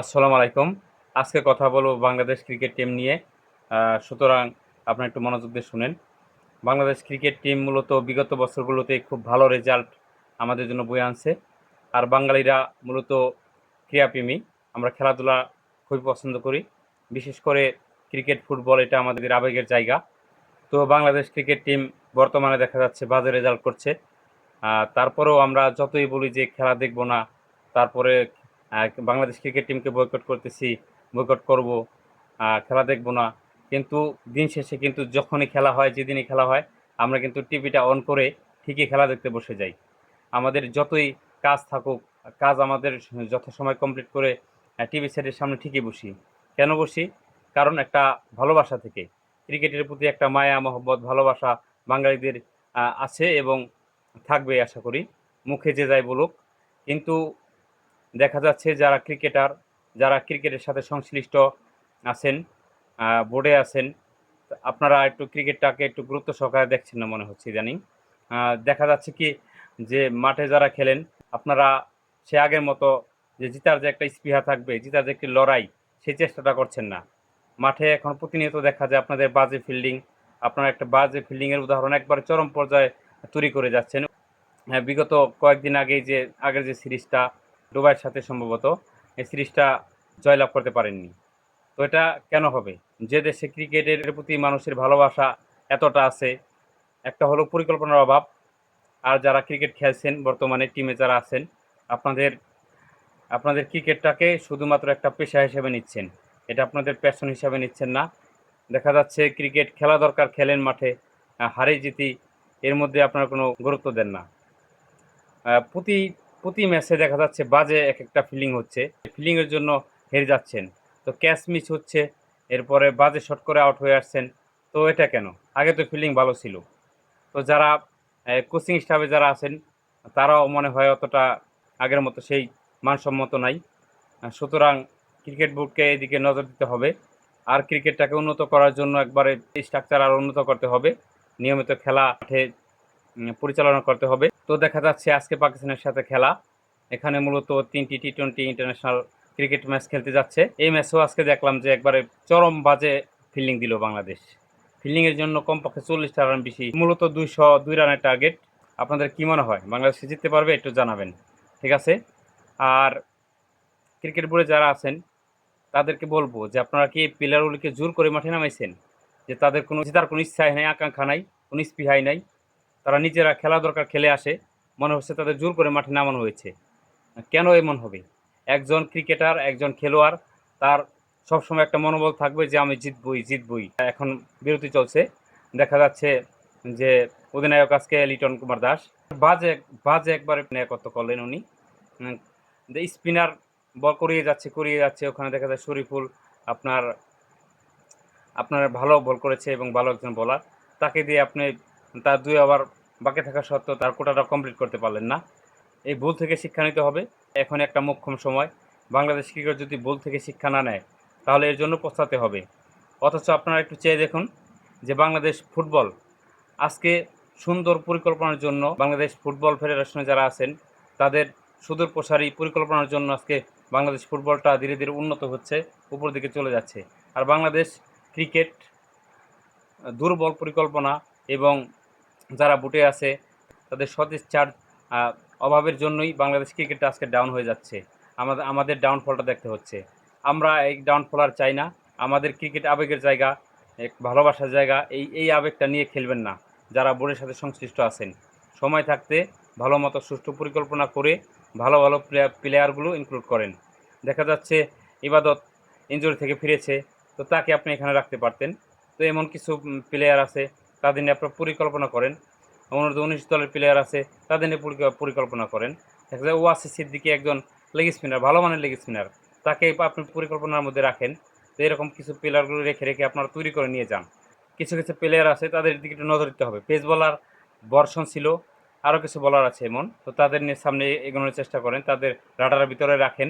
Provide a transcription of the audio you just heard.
আসসালামু আলাইকুম। আজকে কথা বলব বাংলাদেশ ক্রিকেট টিম নিয়ে। সুতরাং আপনারা একটু মনোযোগ দিয়ে শুনেন। বাংলাদেশ ক্রিকেট টিম মূলত বিগত বছরগুলোতে খুব ভালো রেজাল্ট আমাদের জন্য বয়ে আনছে। আর বাঙালিরা মূলত ক্রীড়াপ্রেমী। আমরা খেলাধুলা খুবই পছন্দ করি। বিশেষ করে ক্রিকেট, ফুটবল, এটা আমাদের আবেগের জায়গা। তো বাংলাদেশ ক্রিকেট টিম বর্তমানে দেখা যাচ্ছে বাজে রেজাল্ট করছে। তারপরেও আমরা যতই বলি যে খেলা দেখব না, তারপরে বাংলাদেশ ক্রিকেট টিমকে বয়কট করতেছি বয়কট করব খেলা দেখব না। কিন্তু দিন শেষে কিন্তু যখনই খেলা হয়, যেদিনই খেলা হয়, আমরা কিন্তু টিভিটা অন করে ঠিকই খেলা দেখতে বসে যাই। আমাদের যতই কাজ থাকুক, কাজ আমাদের যথাসময় কমপ্লিট করে টিভি সেটের সামনে ঠিকই বসি। কেন বসি? কারণ একটা ভালোবাসা থেকে। ক্রিকেটের প্রতি একটা মায়া, মহব্বত, ভালোবাসা বাঙালিদের আছে এবং থাকবে, আশা করি। মুখে যে যাই বলুক। কিন্তু দেখা যাচ্ছে যারা ক্রিকেটার যারা ক্রিকেটের সাথে সংশ্লিষ্ট আছেন বোর্ডে আছেন আপনারা একটু ক্রিকেটটাকে একটু গুরুত্ব সহকারে দেখছেন না মনে হচ্ছে আহ, দেখা যাচ্ছে কি যে মাঠে যারা খেলেন আপনারা সে আগের মতো যে জিতার যে একটা স্পৃহা থাকবে জিতার যে একটি লড়াই সেই চেষ্টাটা করছেন না। মাঠে এখন প্রতিনিয়ত দেখা যায় আপনাদের বাজে ফিল্ডিং আপনারা একটা বাজে ফিল্ডিংয়ের উদাহরণ একবার চরম পর্যায়ে তৈরি করে যাচ্ছেন। হ্যাঁ বিগত কয়েকদিন আগে যে আগের যে সিরিজটা দুবাইয়ের সাথে সম্ভবত এই সিরিজটা জয়লাভ করতে পারেননি। তো এটা কেন হবে? যে দেশে ক্রিকেটের প্রতি মানুষের ভালোবাসা এতটা আছে, একটা হলো পরিকল্পনার অভাব। আর যারা ক্রিকেট খেলছেন, বর্তমানে টিমে যারা আছেন, আপনাদের আপনাদের ক্রিকেটটাকে শুধুমাত্র একটা পেশা হিসেবে নিচ্ছেন। এটা আপনাদের প্যাশন হিসাবে নিচ্ছেন না। দেখা যাচ্ছে ক্রিকেট খেলা দরকার, খেলেন মাঠে হারে জিতি, এর মধ্যে আপনারা কোনো গুরুত্ব দেন না। প্রতি প্রতি ম্যাচে দেখা যাচ্ছে বাজে এক একটা ফিলিং হচ্ছে ফিলিংয়ের জন্য হেরে যাচ্ছেন। তো ক্যাচ মিস হচ্ছে, এরপরে বাজে শট করে আউট হয়ে আসছেন। তো এটা কেন? আগে তো ফিল্ডিং ভালো ছিল। তো যারা কোচিং স্টাফে যারা আছেন, তারাও মনে হয় অতটা আগের মতো সেই মানসম্মত নাই। সুতরাং ক্রিকেট বোর্ডকে এদিকে নজর দিতে হবে। আর ক্রিকেটটাকে উন্নত করার জন্য একবারে স্ট্রাকচার আর উন্নত করতে হবে। নিয়মিত খেলা মাঠে পরিচালনা করতে হবে। তো দেখা যাচ্ছে আজকে পাকিস্তানের সাথে খেলা। এখানে মূলত তিনটি T twenty international cricket match খেলতে যাচ্ছে। এই ম্যাচেও আজকে দেখলাম যে একবারে চরম বাজে ফিল্ডিং দিল বাংলাদেশ। ফিল্ডিংয়ের জন্য কমপক্ষে চল্লিশটা রান বেশি। মূলত দুইশো দুই রানের টার্গেট আপনাদের কি মনে হয়? বাংলাদেশ জিততে পারবে? একটু জানাবেন। ঠিক আছে? আর ক্রিকেট বোর্ডে যারা আছেন, তাদেরকে বলব যে আপনারা কি এই প্লেয়ারগুলিকে জোর করে মাঠে নামাইছেন? যে তাদের কোনো জেতার কোনো ইচ্ছাই নাই, আকাঙ্ক্ষা নাই, কোনো স্পৃহাই নাই। তারা নিজেরা খেলা দরকার খেলে আসে। মনে হচ্ছে তাদের জোর করে মাঠে নামানো হয়েছে। কেন এমন হবে? একজন ক্রিকেটার, একজন খেলোয়াড়, তার সবসময় একটা মনোবল থাকবে যে আমি জিতবই জিতবই। এখন বিরতি চলছে। দেখা যাচ্ছে যে অধিনায়ক আজকে লিটন কুমার দাস। বাজে বাজে একবারে নায়কত্ব করলেন উনি। স্পিনার বল করিয়ে যাচ্ছে করিয়ে যাচ্ছে। ওখানে দেখা যায় শরীফুল আপনার আপনার ভালো বল করেছে এবং ভালো একজন বলার তাকে দিয়ে আপনি তার দুই ওভার বাকি থাকা সত্ত্বেও তার কোটাটা কমপ্লিট করতে পারলেন না। এই ভুল থেকে শিক্ষা নিতে হবে। এখন একটা মোক্ষম সময়। বাংলাদেশ ক্রিকেট যদি ভুল থেকে শিক্ষা না নেয়, তাহলে এর জন্য পস্তাতে হবে। অথচ আপনারা একটু চেয়ে দেখুন যে বাংলাদেশ ফুটবল আজকে সুন্দর পরিকল্পনার জন্য বাংলাদেশ ফুটবল ফেডারেশনে যারা আছেন, তাদের সুদূর প্রসারী পরিকল্পনার জন্য আজকে বাংলাদেশ ফুটবলটা ধীরে ধীরে উন্নত হচ্ছে, উপর দিকে চলে যাচ্ছে। আর বাংলাদেশ ক্রিকেট দুর্বল পরিকল্পনা এবং যারা বুটে আছে, তাদের সদিচ্ছার অভাবের জন্যই বাংলাদেশ ক্রিকেটটা আজকে ডাউন হয়ে যাচ্ছে। আমাদের আমাদের ডাউনফলটা দেখতে হচ্ছে। আমরা এই ডাউনফল আর চাই না। আমাদের ক্রিকেট আবেগের জায়গা, এক ভালোবাসার জায়গা, এই এই আবেগটা নিয়ে খেলবেন না। যারা বোর্ডের সাথে সংশ্লিষ্ট আছেন। সময় থাকতে ভালো মতো, সুষ্ঠু পরিকল্পনা করে ভালো ভালো প্লেয়ার প্লেয়ারগুলো ইনক্লুড করেন। দেখা যাচ্ছে ইবাদত ইঞ্জুরি থেকে ফিরেছে। তো তাকে আপনি এখানে রাখতে পারতেন। তো এমন কিছু প্লেয়ার আছে তাদের নিয়ে আপনার পরিকল্পনা করেন। অনূর্ধ্ব উনিশ দলের প্লেয়ার আছে, তাদের নিয়ে পরিকল্পনা করেন। দেখা যায় ওয়াসি সিদ্দিকি একজন লেগ স্পিনার ভালো মানের লেগ স্পিনার তাকে আপনি পরিকল্পনার মধ্যে রাখেন তো এরকম কিছু প্লেয়ারগুলো রেখে রেখে আপনারা তৈরি করে নিয়ে যান। কিছু কিছু প্লেয়ার আছে, তাদের দিকে একটু নজর দিতে হবে। পেস বলার বর্ষণ ছিল আরও কিছু বলার আছে এমন। তো তাদের নিয়ে সামনে এগোনোর চেষ্টা করেন, তাদের রাডারের ভিতরে রাখেন।